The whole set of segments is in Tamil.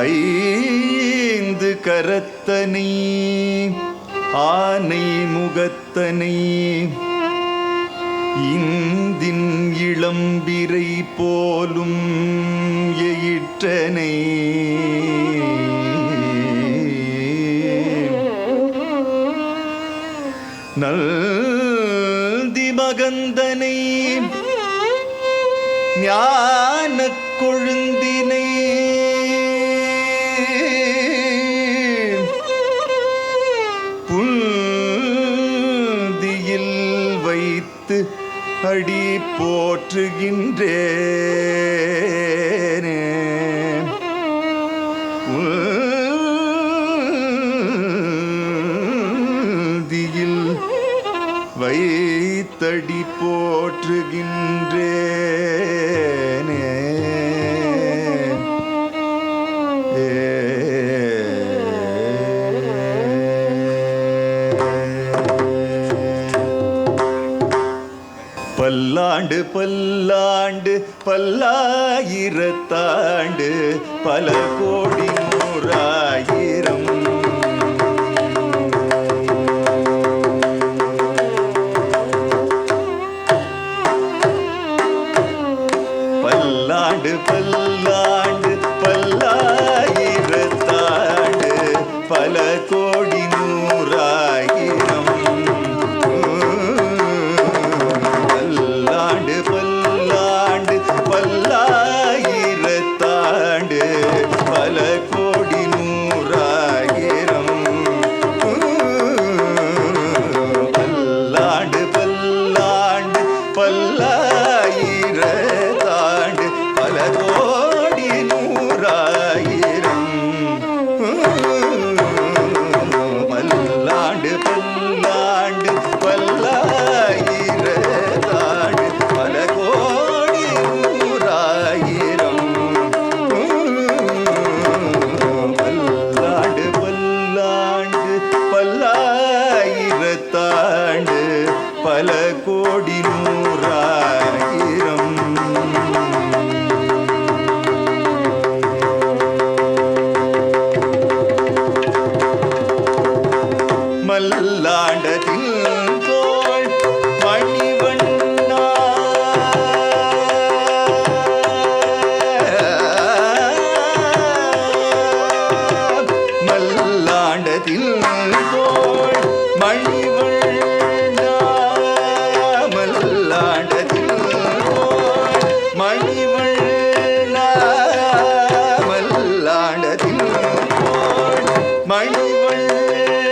ஐந்து கரத்தனை ஆனை முகத்தனை இந்தின் இளம்பிரை போலும் எயிற்றனை. நல்தி மகந்தனை ஞானக் கொழுந்தி போற்றுகின்றேன். வைத்தடி போற்றுகின்ற பல்லாண்டு பல்லாண்டு பல்லாயிரத்தாண்டு பல கோடி நூறாயிரம். பல்லாண்டு பல்லாண்டு பல்லாயிரத்தாண்டு பல கோடி பல்லாயிரத்தாண்டு பல கோடி நூறாயிரம். பல்லாண்டு பல்லாண்டு பல்லாயிரத்தாண்டு பல கோடி நூறாயிரம். பல்லாண்டு பல்லாண்டு பல்லாயிரத்தாண்டு பல கோடி 微微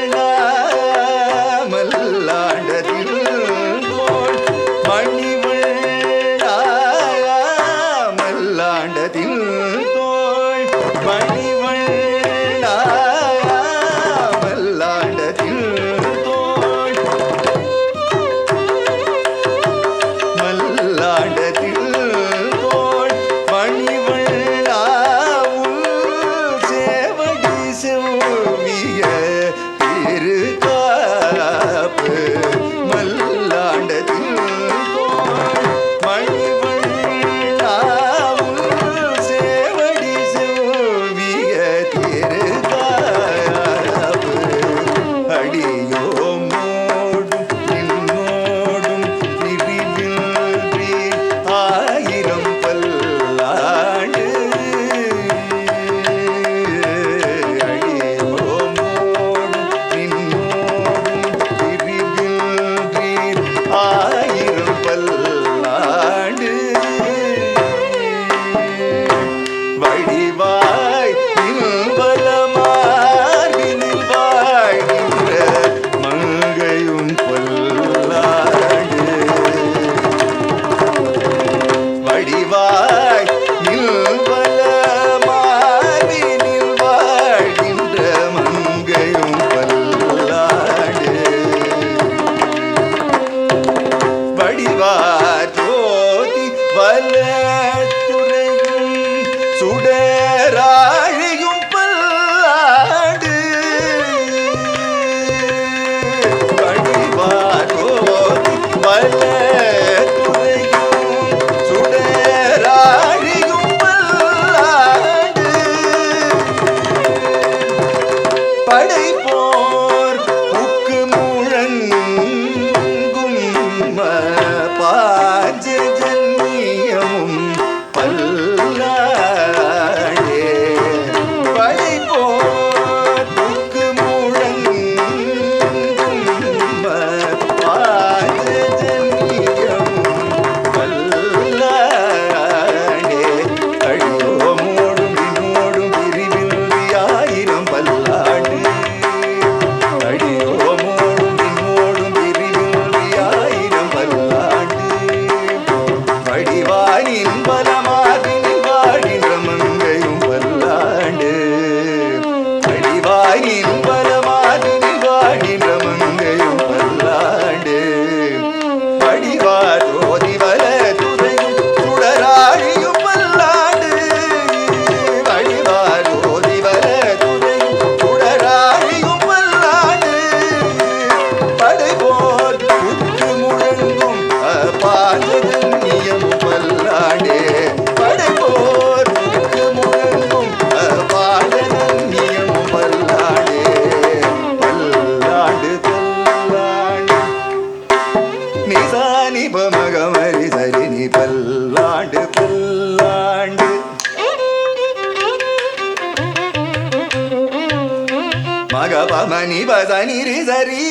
கபமணி பதனி ரிசரி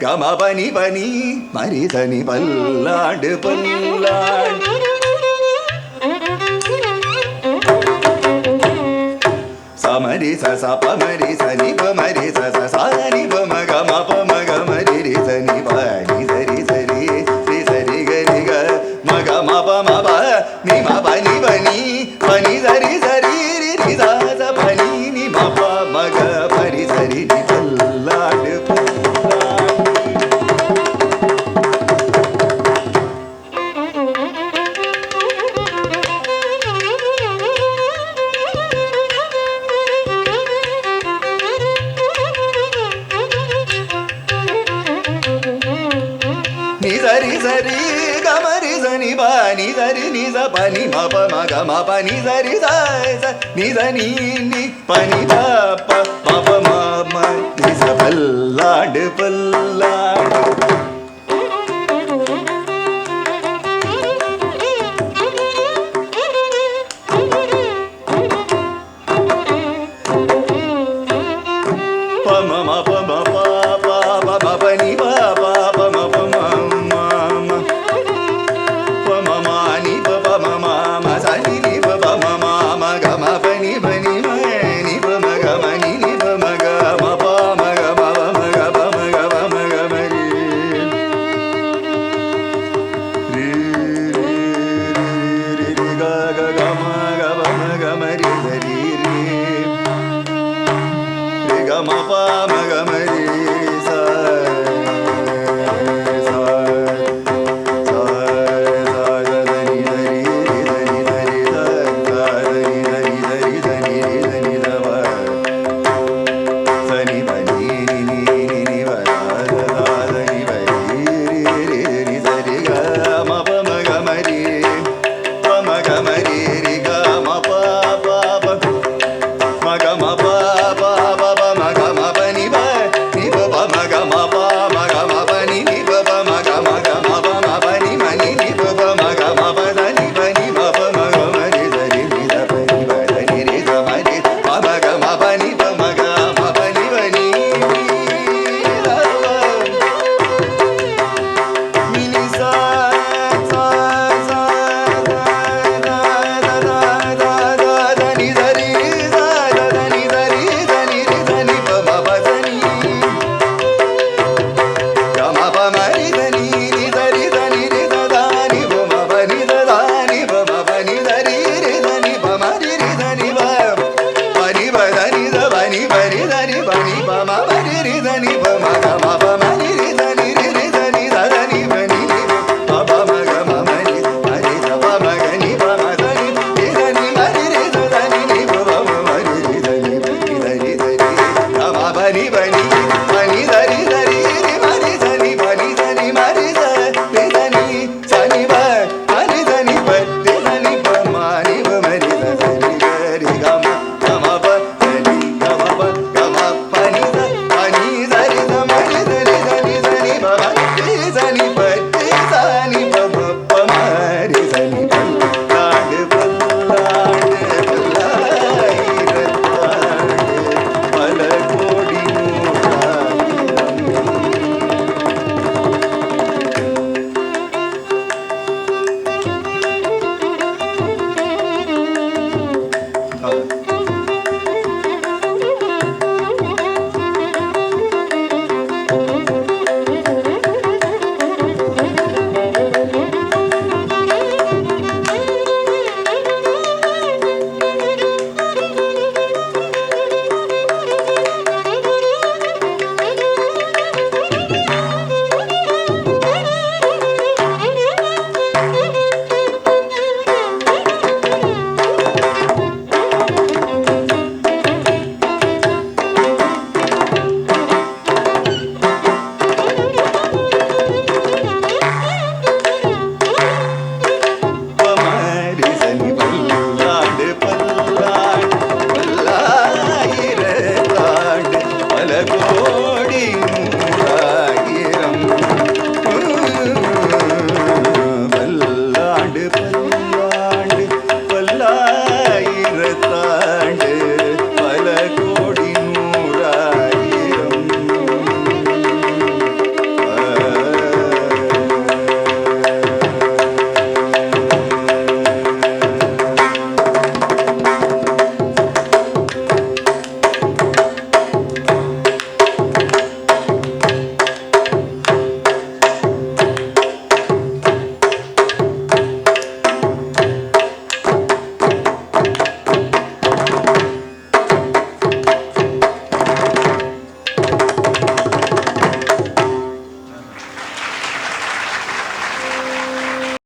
கமபனி பனி மரிதனி பல்லாண்டு பல்லாண்டு. சமரி ச சபமரி சனி பமரி ச சனி பம கமப ni ba ni za ri ni za pa ni ma pa ma ga ma pa ni za ri za za ni za ni ni pa ni za pa pa pa ma ma ni za பல்லாடு பல்லா மணி மணி மழை தரித வனி பரிதனி